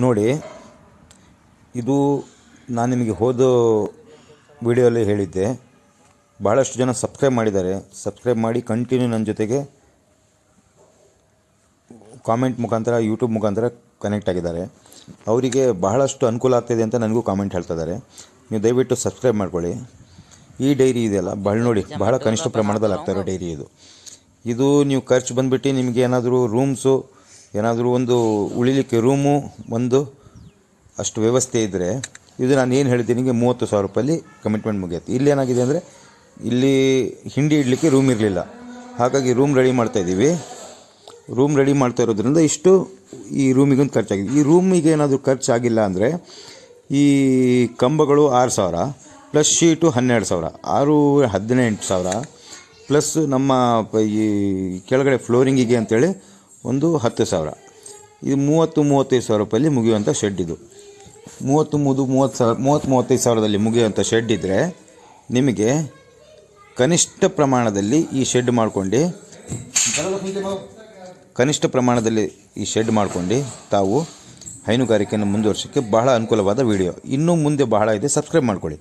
ನೋಡಿ, ಇದು ನಾನು ನಿಮಗೆ ಹೋದ ವಿಡಿಯೋಲ್ಲಿ ಹೇಳಿದ್ದೆ. ಭಾಳಷ್ಟು ಜನ ಸಬ್ಸ್ಕ್ರೈಬ್ ಮಾಡಿದ್ದಾರೆ. ಸಬ್ಸ್ಕ್ರೈಬ್ ಮಾಡಿ ಕಂಟಿನ್ಯೂ ನನ್ನ ಜೊತೆಗೆ ಕಾಮೆಂಟ್ ಮುಖಾಂತರ, ಯೂಟ್ಯೂಬ್ ಮುಖಾಂತರ ಕನೆಕ್ಟ್ ಆಗಿದ್ದಾರೆ. ಅವರಿಗೆ ಬಹಳಷ್ಟು ಅನುಕೂಲ ಆಗ್ತಿದೆ ಅಂತ ನನಗೂ ಕಾಮೆಂಟ್ ಹೇಳ್ತಾ ಇದ್ದಾರೆ. ನೀವು ದಯವಿಟ್ಟು ಸಬ್ಸ್ಕ್ರೈಬ್ ಮಾಡ್ಕೊಳ್ಳಿ. ಈ ಡೈರಿ ಇದೆಯಲ್ಲ, ಬಹಳ ನೋಡಿ, ಬಹಳ ಕನಿಷ್ಠ ಪ್ರಮಾಣದಲ್ಲಿ ಆಗ್ತಾ ಇರೋ ಡೈರಿ ಇದು. ಇದು ನೀವು ಖರ್ಚು ಬಂದುಬಿಟ್ಟು ನಿಮಗೆ ಏನಾದರೂ ರೂಮ್ಸು ಏನಾದರೂ ಒಂದು ಉಳಿಲಿಕ್ಕೆ ರೂಮು ಒಂದು ಅಷ್ಟು ವ್ಯವಸ್ಥೆ ಇದ್ದರೆ ಇದು ನಾನು ಏನು ಹೇಳಿದ್ದೀನಿ, ನಿಮಗೆ ಮೂವತ್ತು ಸಾವಿರ ರೂಪಾಯಲ್ಲಿ ಕಮಿಟ್ಮೆಂಟ್ ಮುಗಿಯುತ್ತೆ. ಇಲ್ಲಿ ಏನಾಗಿದೆ ಅಂದರೆ, ಇಲ್ಲಿ ಹಿಂಡಿ ಇಡಲಿಕ್ಕೆ ರೂಮ್ ಇರಲಿಲ್ಲ. ಹಾಗಾಗಿ ರೂಮ್ ರೆಡಿ ಮಾಡ್ತಾ ಇದ್ದೀವಿ. ರೂಮ್ ರೆಡಿ ಮಾಡ್ತಾ ಇರೋದ್ರಿಂದ ಇಷ್ಟು ಈ ರೂಮಿಗೊಂದು ಖರ್ಚಾಗಿದೆ. ಈ ರೂಮಿಗೆ ಏನಾದರೂ ಖರ್ಚಾಗಿಲ್ಲ ಅಂದರೆ ಈ ಕಂಬಗಳು ಆರು ಸಾವಿರ ಪ್ಲಸ್ ಶೀಟು ಹನ್ನೆರಡು ಸಾವಿರ, ಆರು, ಹದಿನೆಂಟು ಸಾವಿರ ಪ್ಲಸ್ ನಮ್ಮ ಈ ಕೆಳಗಡೆ ಫ್ಲೋರಿಂಗಿಗೆ ಅಂತೇಳಿ ಒಂದು ಹತ್ತು ಸಾವಿರ. ಇದು ಮೂವತ್ತು, ಮೂವತ್ತೈದು ಸಾವಿರ ರೂಪಾಯಲ್ಲಿ ಮುಗಿಯುವಂಥ ಶೆಡ್ ಇದು. ಮೂವತ್ತು, ಮುದು, ಮೂವತ್ತು ಸಾವಿರ, ಮೂವತ್ತು, ಮೂವತ್ತೈದು ಸಾವಿರದಲ್ಲಿ ಮುಗಿಯುವಂಥ ಶೆಡ್ ಇದ್ದರೆ ನಿಮಗೆ ಕನಿಷ್ಠ ಪ್ರಮಾಣದಲ್ಲಿ ಈ ಶೆಡ್ ಮಾಡ್ಕೊಂಡು, ಕನಿಷ್ಠ ಪ್ರಮಾಣದಲ್ಲಿ ಈ ಶೆಡ್ ಮಾಡ್ಕೊಂಡು ತಾವು ಹೈನುಗಾರಿಕೆಯನ್ನು ಮುಂದುವರ್ಸೋಕ್ಕೆ ಬಹಳ ಅನುಕೂಲವಾದ ವಿಡಿಯೋ ಇನ್ನೂ ಮುಂದೆ ಬಹಳ ಇದೆ ಸಬ್ಸ್ಕ್ರೈಬ್ ಮಾಡ್ಕೊಳ್ಳಿ.